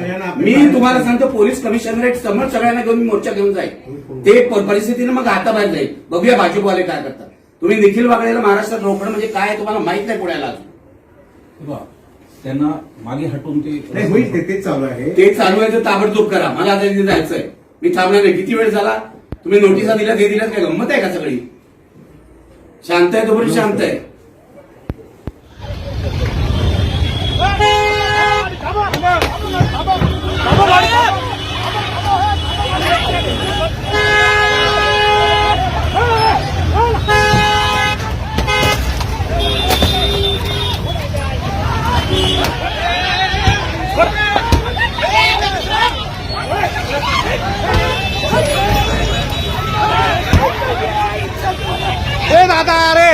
मी तुम्हाला सांगतो police commissionerate समोर सगळ्यांना घेऊन मी मोर्चा घेऊन जाईल. ते परिस्थितीने मग हाताबाहेर जाईल. बघूया भाजपवाले काय करतात. तुम्ही निखिल वागळेला महाराष्ट्रात रोखणं म्हणजे काय तुम्हाला माहीत नाही पुण्याला अजून. त्यांना मागे हटून नाही ते होईल ते तेच चालू आहे. ते चालू आहे तर ताबडतोब करा. मला आता तिथे जायचंय. मी थांबणार नाही. किती वेळ झाला? तुम्ही नोटिसा दिल्या ते दिल्यात काय? गंमत आहे का सगळी? शांत आहे तोपर्यंत शांत आहे. ए दादा अरे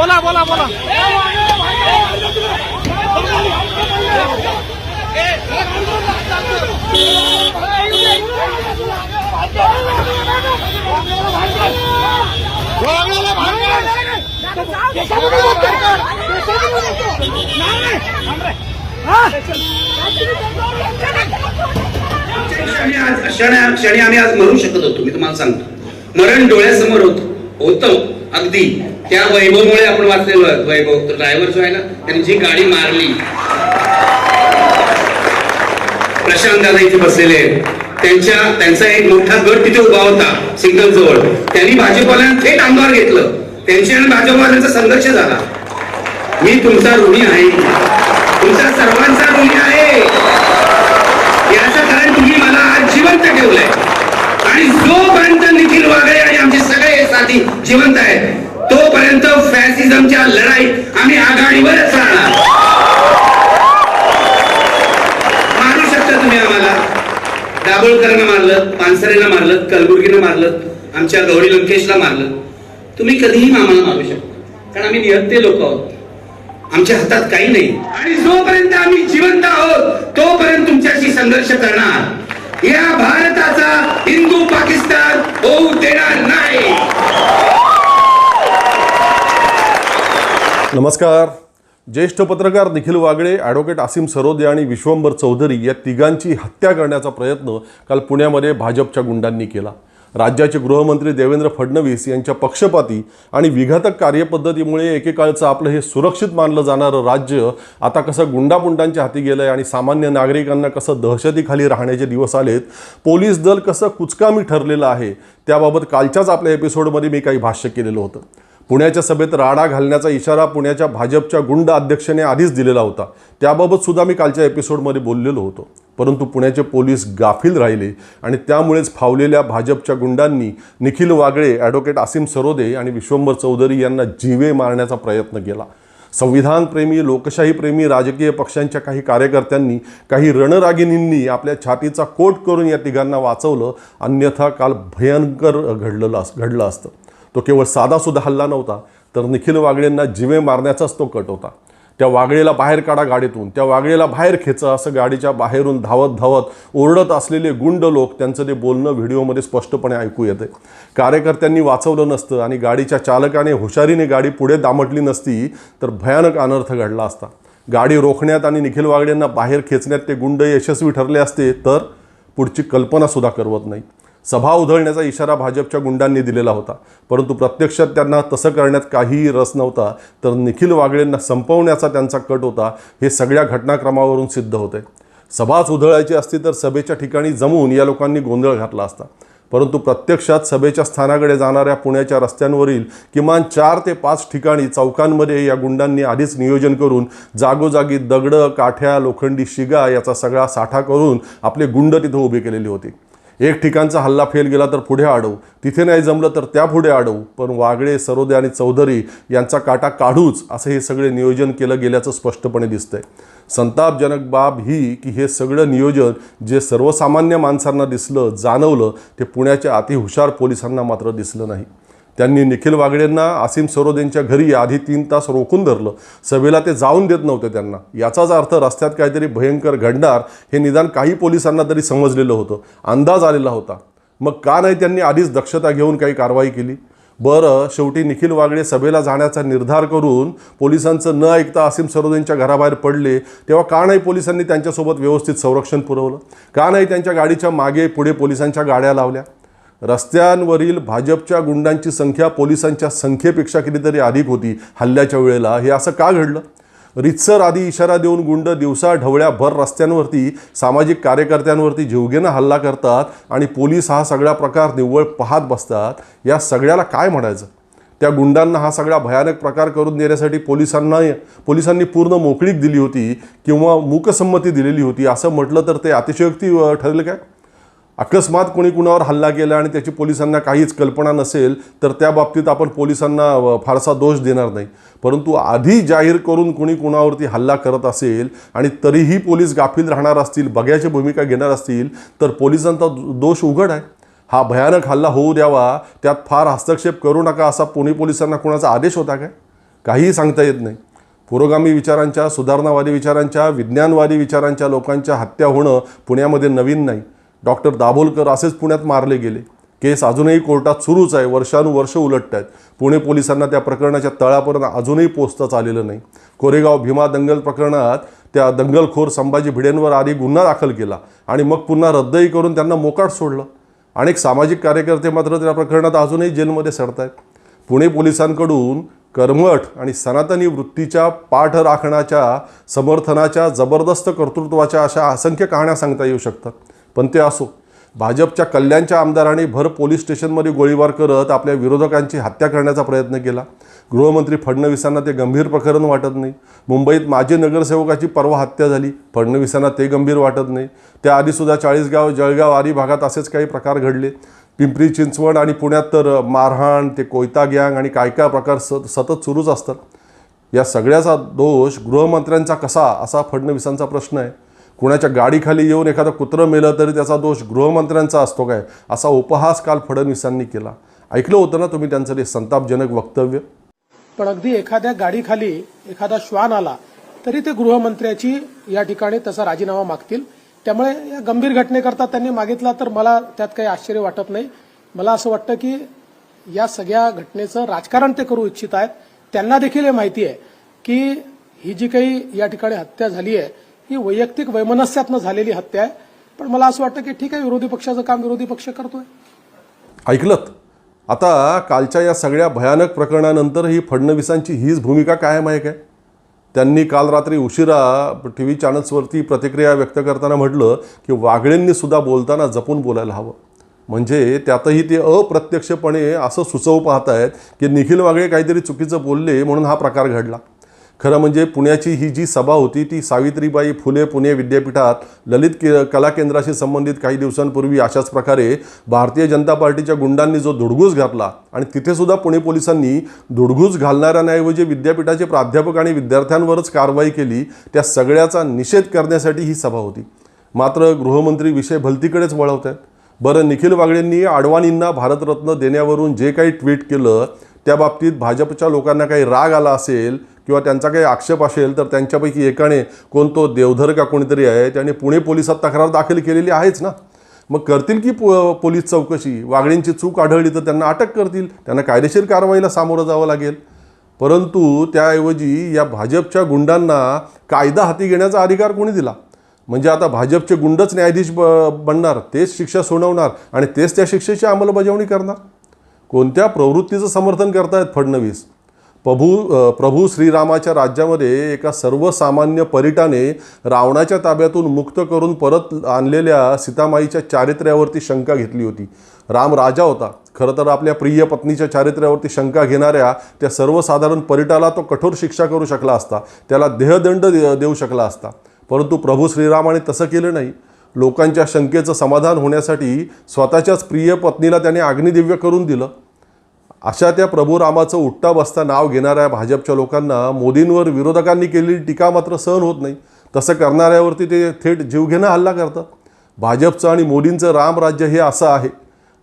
बोला बोला बोला. क्षणी क्षणी आम्ही आज मरू शकत होतो. मी तुम्हाला सांगतो. मरण डोळ्यासमोर होत होतं अगदी. त्या वैभवमुळे आपण वाचलेलो आहे. वैभव तो ड्रायव्हर जो आहे ना त्यांनी जी गाडी मारली. प्रशांत दादा इथे बसलेले त्यांच्या त्यांचा एक मोठा गट तिथे उभा होता सिग्नल जवळ त्यांनी भाजपवाल्यांना थेट आमदार घेतलं. त्यांच्या आणि भाजपवाल्यांचा संघर्ष झाला. मी तुमचा ऋणी आहे. तुमचा सर्वांचा ऋणी आहे. याचं कारण तुम्ही मला आज जिवंत ठेवलंय. आणि जोपर्यंत निखिल वागळे आणि आमचे सगळे साथी जिवंत आहेत फॅसिझमच्या लढाईत आम्ही आघाडीवरच राहणार. मारू शकता तुम्ही आम्हाला. दाभोळकरनं मारलं पानसरेला मारलं कलबुर्गीनं मारलं आमच्या गौरी लंकेशला मारलं. तुम्ही कधीही आम्हाला मारू शकता. कारण आम्ही निहत्ते लोक आहोत. आमच्या हातात काही नाही. आणि जोपर्यंत आम्ही जिवंत आहोत तोपर्यंत तुमच्याशी संघर्ष करणार. या भारताचा हिंदू पाकिस्तान होऊ देणार नाही. नमस्कार. ज्येष्ठ पत्रकार निखिल वागळे ॲडव्होकेट आसिम सरोदे आणि विश्वंभर चौधरी या तिघांची हत्या करण्याचा प्रयत्न काल पुण्यामध्ये भाजपच्या गुंडांनी केला. राज्याचे गृहमंत्री देवेंद्र फडणवीस यांच्या पक्षपाती आणि विघातक कार्यपद्धतीमुळे एकेकाळचं आपलं हे सुरक्षित मानलं जाणारं राज्य आता कसं गुंडापुंडांच्या हाती गेलं आहे आणि सामान्य नागरिकांना कसं दहशतीखाली राहण्याचे दिवस आलेत पोलीस दल कसं कुचकामी ठरलेलं आहे त्याबाबत कालच्याच आपल्या एपिसोडमध्ये मी काही भाष्य केलेलं होतं. पुण्याच्या सभेत राडा घालण्याचा इशारा पुण्याच्या भाजपच्या गुंड अध्यक्षाने आधीच दिलेला होता. त्याबाबत सुद्धा मी कालच्या एपिसोडमध्ये बोललेलो होतो. परंतु पुण्याचे पोलीस गाफील राहिले आणि त्यामुळेच फावलेल्या भाजपच्या गुंडांनी निखिल वागळे ॲडव्होकेट आसिम सरोदे आणि विश्वंभर चौधरी यांना जीवे मारण्याचा प्रयत्न केला. संविधानप्रेमी लोकशाहीप्रेमी राजकीय पक्षांच्या काही कार्यकर्त्यांनी काही रणरागिणींनी आपल्या छातीचा कोट करून या तिघांना वाचवलं. अन्यथा काल भयंकर घडलेलं अस घडलं असतं. तो केवळ साधासुद्धा हल्ला नव्हता तर निखिल वागळेंना जिवे मारण्याचाच तो कट होता. त्या वागळेला बाहेर काढा गाडीतून त्या वागळेला बाहेर खेचा असं गाडीच्या बाहेरून धावत धावत ओरडत असलेले गुंड लोक त्यांचं ते बोलणं व्हिडिओमध्ये स्पष्टपणे ऐकू येते. कार्यकर्त्यांनी वाचवलं नसतं आणि गाडीच्या चालकाने हुशारीने गाडी पुढे दामटली नसती तर भयानक अनर्थ घडला असता. गाडी रोखण्यात आणि निखिल वागळेंना बाहेर खेचण्यात ते गुंड यशस्वी ठरले असते तर पुढची कल्पनासुद्धा करवत नाही. सभा उधळण्याचा इशारा भाजपच्या गुंडांनी दिलेला होता. परंतु प्रत्यक्षात त्यांना तसं करण्यात काहीही रस नव्हता तर निखिल वागळेंना संपवण्याचा त्यांचा कट होता हे सगळ्या घटनाक्रमावरून सिद्ध होते. सभाच उधळायची असती तर सभेच्या ठिकाणी जमून या लोकांनी गोंधळ घातला असता. परंतु प्रत्यक्षात सभेच्या स्थानाकडे जाणाऱ्या पुण्याच्या रस्त्यांवरील किमान चार ते पाच ठिकाणी चौकांमध्ये या गुंडांनी आधीच नियोजन करून जागोजागी दगडं काठ्या लोखंडी शिगा याचा सगळा साठा करून आपले गुंड तिथं उभे केलेली होती. एक ठिकाणचा हल्ला फेल गेला तर पुढे अडवू तिथे नाही जमलं तर त्या पुढे अडवू पण वागळे सरोदे आणि चौधरी यांचा काटा काढूच असं हे सगळे नियोजन केलं गेल्याचं स्पष्टपणे दिसतंय. संतापजनक बाब ही की हे सगळं नियोजन जे सर्वसामान्य माणसांना दिसलं जाणवलं ते पुण्याच्या अतिहुशार पोलिसांना मात्र दिसलं नाही. त्यांनी निखिल वागडेंना आसिम सरोद यांच्या घरी आधी तीन तास रोखून धरलं. सभेला ते जाऊन देत नव्हते त्यांना. याचाच अर्थ रस्त्यात काहीतरी भयंकर घडणार हे निदान काही पोलिसांना तरी समजलेलं होतं. अंदाज आलेला होता. मग का नाही त्यांनी आधीच दक्षता घेऊन काही कारवाई केली? बरं शेवटी निखिल वागडे सभेला जाण्याचा निर्धार करून पोलिसांचं न ऐकता आसिम सरोदेंच्या घराबाहेर पडले तेव्हा का नाही पोलिसांनी त्यांच्यासोबत व्यवस्थित संरक्षण पुरवलं? का नाही त्यांच्या गाडीच्या मागे पुढे पोलिसांच्या गाड्या लावल्या? रस्त्यांवरील भाजपच्या गुंडांची संख्या पोलिसांच्या संख्येपेक्षा कितीतरी अधिक होती हल्ल्याच्या वेळेला. हे असं का घडलं? रितसर आधी इशारा देऊन गुंड दिवसा ढवळ्याभर रस्त्यांवरती सामाजिक कार्यकर्त्यांवरती जीवघेणं हल्ला करतात आणि पोलीस हा सगळा प्रकार निव्वळ पाहत बसतात. या सगळ्याला काय म्हणायचं? त्या गुंडांना हा सगळा भयानक प्रकार करून देण्यासाठी पोलिसांना पोलिसांनी पूर्ण मोकळीक दिली होती किंवा मूकसंमती दिलेली होती असं म्हटलं तर ते अतिशयोक्ती ठरलं ठरेल काय? अकस्मात कोणी कुणावर हल्ला केला आणि त्याची पोलिसांना काहीच कल्पना नसेल तर त्या बाबतीत आपण पोलिसांना फारसा दोष देणार नाही. परंतु आधी जाहीर करून कोणी कुणावरती हल्ला करत असेल आणि तरीही पोलीस गाफील राहणार असतील बघ्याची भूमिका घेणार असतील तर पोलिसांचा दोष उघड आहे. हा भयानक हल्ला होऊ द्यावा त्यात फार हस्तक्षेप करू नका असा पुणे पोलिसांना कोणाचा आदेश होता काय? काहीही सांगता येत नाही. पुरोगामी विचारांच्या सुधारणावादी विचारांच्या विज्ञानवादी विचारांच्या लोकांच्या हत्या होणं पुण्यामध्ये नवीन नाही. डॉक्टर दाभोलकर असेच पुण्यात मारले गेले. केस अजूनही कोर्टात सुरूच आहे. वर्षानुवर्ष उलटत आहेत. पुणे पोलिसांना त्या प्रकरणाच्या तळापर्यंत अजूनही पोचताच आलेलं नाही. कोरेगाव भीमा दंगल प्रकरणात त्या दंगलखोर संभाजी भिडेंवर आधी गुन्हा दाखल केला आणि मग पुन्हा रद्दही करून त्यांना मोकाट सोडलं. अनेक सामाजिक कार्यकर्ते मात्र त्या प्रकरणात अजूनही जेलमध्ये सडत आहेत पुणे पोलिसांकडून कर्मठ आणि सनातनी वृत्तीच्या पाठ राखण्याच्या समर्थनाच्या जबरदस्त कर्तृत्वाच्या अशा असंख्य कहाण्या सांगता येऊ शकतात. पण ते असो. भाजपच्या कल्याणच्या आमदाराने भर पोलीस स्टेशनमध्ये गोळीबार करत आपल्या विरोधकांची हत्या करण्याचा प्रयत्न केला. गृहमंत्री फडणवीसांना ते गंभीर प्रकरण वाटत नाही. मुंबईत माजी नगरसेवकाची परवा हत्या झाली. फडणवीसांना ते गंभीर वाटत नाही. त्याआधीसुद्धा चाळीसगाव जळगाव आरी भागात असेच काही प्रकार घडले. पिंपरी चिंचवड आणि पुण्यात तर मारहाण ते कोयता गँग आणि काय काय प्रकार स सतत सुरूच असतात. या सगळ्याचा दोष गृहमंत्र्यांचा कसा असा फडणवीसांचा प्रश्न आहे. कुणाच्या गाडीखाली येऊन एखादं कुत्रं मेलं तरी त्याचा दोष गृहमंत्र्यांचा असतो काय? असा उपहास काल फडणवीसांनी केला. ऐकलं होतं ना तुम्ही त्यांचं ते संतापजनक वक्तव्य? पण अगदी एखाद्या गाडीखाली एखादा श्वान आला तरी ते गृहमंत्र्याची या ठिकाणी तसा राजीनामा मागतील. त्यामुळे या गंभीर घटनेकरता त्यांनी मागितला तर मला त्यात काही आश्चर्य वाटत नाही. मला असं वाटतं की या सगळ्या घटनेचं राजकारण ते करू इच्छित आहेत. त्यांना देखील हे माहिती आहे की ही जी काही या ठिकाणी हत्या झाली आहे ही वैयक्तिक वैमनस्यातनं झालेली हत्या आहे. पण मला असं वाटतं की ठीक आहे विरोधी पक्षाचं काम विरोधी पक्ष करतोय. ऐकलत. आता कालच्या या सगळ्या भयानक प्रकरणानंतर ही फडणवीसांची हीच भूमिका कायम आहे काय? त्यांनी काल रात्री उशिरा टी व्ही चॅनल्सवरती प्रतिक्रिया व्यक्त करताना म्हटलं की वागळेंनी सुद्धा बोलताना जपून बोलायला हवं. म्हणजे त्यातही ते अप्रत्यक्षपणे असं सुचवू पाहत आहेत की निखिल वागळे काहीतरी चुकीचं बोलले म्हणून हा प्रकार घडला. खरं म्हणजे पुण्याची ही जी सभा होती ती सावित्रीबाई फुले पुणे विद्यापीठात ललित के कला केंद्राशी संबंधित काही दिवसांपूर्वी अशाच प्रकारे भारतीय जनता पार्टीच्या गुंडांनी जो धुडगूस घातला आणि तिथेसुद्धा पुणे पोलिसांनी धुडगूस घालणाऱ्यांऐवजी विद्यापीठाचे प्राध्यापक आणि विद्यार्थ्यांवरच कारवाई केली त्या सगळ्याचा निषेध करण्यासाठी ही सभा होती. मात्र गृहमंत्री विषय भलतीकडेच वळवत आहेत बरं निखिल वागळेंनी अडवाणींना भारतरत्न देण्यावरून जे काही ट्विट केलं त्या बाबतीत भाजपच्या लोकांना काही राग आला असेल किंवा त्यांचा काही आक्षेप असेल तर त्यांच्यापैकी एकाने कोणतो देवधर का कोणीतरी आहे त्याने पुणे पोलिसात तक्रार दाखल केलेली आहेच ना? मग करतील की पो पोलीस चौकशी? वागळींची चूक आढळली तर त्यांना अटक करतील? त्यांना कायदेशीर कारवाईला सामोरं जावं लागेल? परंतु त्याऐवजी या भाजपच्या गुंडांना कायदा हाती घेण्याचा अधिकार कोणी दिला? म्हणजे आता भाजपचे गुंडच न्यायाधीश ब बनणार तेच शिक्षा सुनावणार आणि तेच त्या शिक्षेची अंमलबजावणी करणार? कोणत्या प्रवृत्तीचं समर्थन करतायत फडणवीस? प्रभू प्रभू श्रीरामाच्या राज्यामध्ये एका सर्वसामान्य परिटाने रावणाच्या ताब्यातून मुक्त करून परत आणलेल्या सीतामाईच्या चारित्र्यावरती शंका घेतली होती. राम राजा होता. खरं तर आपल्या प्रिय पत्नीच्या चारित्र्यावरती शंका घेणाऱ्या त्या सर्वसाधारण परिटाला तो कठोर शिक्षा करू शकला असता. त्याला देहदंड देऊ शकला असता. परंतु प्रभू श्रीरामाने तसं केलं नाही. लोकांच्या शंकेचं समाधान होण्यासाठी स्वतःच्याच प्रिय पत्नीला त्याने अग्निदिव्य करून दिलं. अशा त्या प्रभू रामाचं उठता बसता नाव घेणाऱ्या भाजपच्या लोकांना मोदींवर विरोधकांनी केलेली टीका मात्र सहन होत नाही. तसं करणाऱ्यावरती ते थेट जीवघेणा हल्ला करतात. भाजपचं आणि मोदींचं रामराज्य हे असं आहे.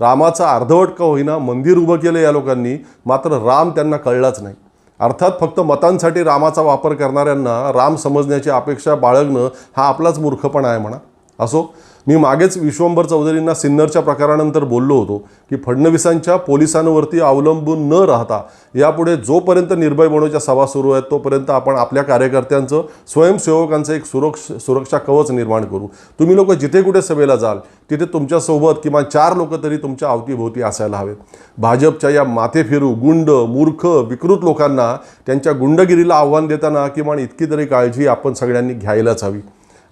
रामाचं अर्धवट का होईना मंदिर उभं केलं या लोकांनी मात्र राम त्यांना कळलाच नाही. अर्थात फक्त मतांसाठी रामाचा वापर करणाऱ्यांना राम समजण्याची अपेक्षा बाळगणं हा आपलाच मूर्खपणा आहे म्हणा. असो मी मागेच विश्वंभर चौधरींना सिन्नरच्या प्रकारानंतर बोललो होतो की फडणवीसांच्या पोलिसांवरती अवलंबून न राहता यापुढे जोपर्यंत निर्भय बनवच्या सभा सुरू आहेत तोपर्यंत आपण आपल्या कार्यकर्त्यांचं स्वयंसेवकांचं एक सुरक्ष सुरक्षा कवच निर्माण करू. तुम्ही लोक जिथे कुठे सभेला जाल तिथे तुमच्यासोबत किमान चार लोक तरी तुमच्या अवतीभोवती असायला हवेत. भाजपच्या या माथेफिरू गुंड मूर्ख विकृत लोकांना त्यांच्या गुंडगिरीला आव्हान देताना किमान इतकी तरी काळजी आपण सगळ्यांनी घ्यायलाच हवी.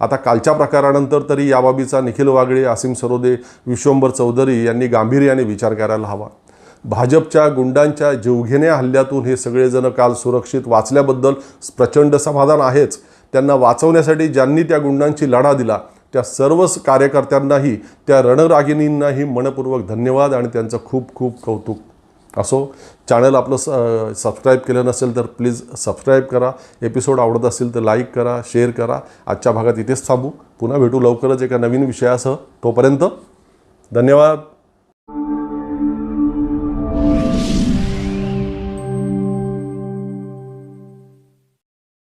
आता कालच्या प्रकारानंतर तरी याबाबीचा निखिल वागळे असीम सरोदे विश्वंभर चौधरी यांनी गांभीर्याने विचार करायला हवा. भाजपच्या गुंडांच्या जीवघेण्या हल्ल्यातून हे सगळेजण काल सुरक्षित वाचल्याबद्दल प्रचंड समाधान आहेच. त्यांना वाचवण्यासाठी ज्यांनी त्या गुंडांची लढा दिला त्या सर्वच कार्यकर्त्यांनाही त्या रणरागिणींनाही मनपूर्वक धन्यवाद आणि त्यांचं खूप खूप कौतुक. असो चॅनल आपलं स सबस्क्राईब केलं नसेल तर प्लीज सबस्क्राईब करा. एपिसोड आवडत असेल तर लाईक करा शेअर करा. आजच्या भागात इथेच थांबू. पुन्हा भेटू लवकरच एका नवीन विषयासह. तोपर्यंत धन्यवाद.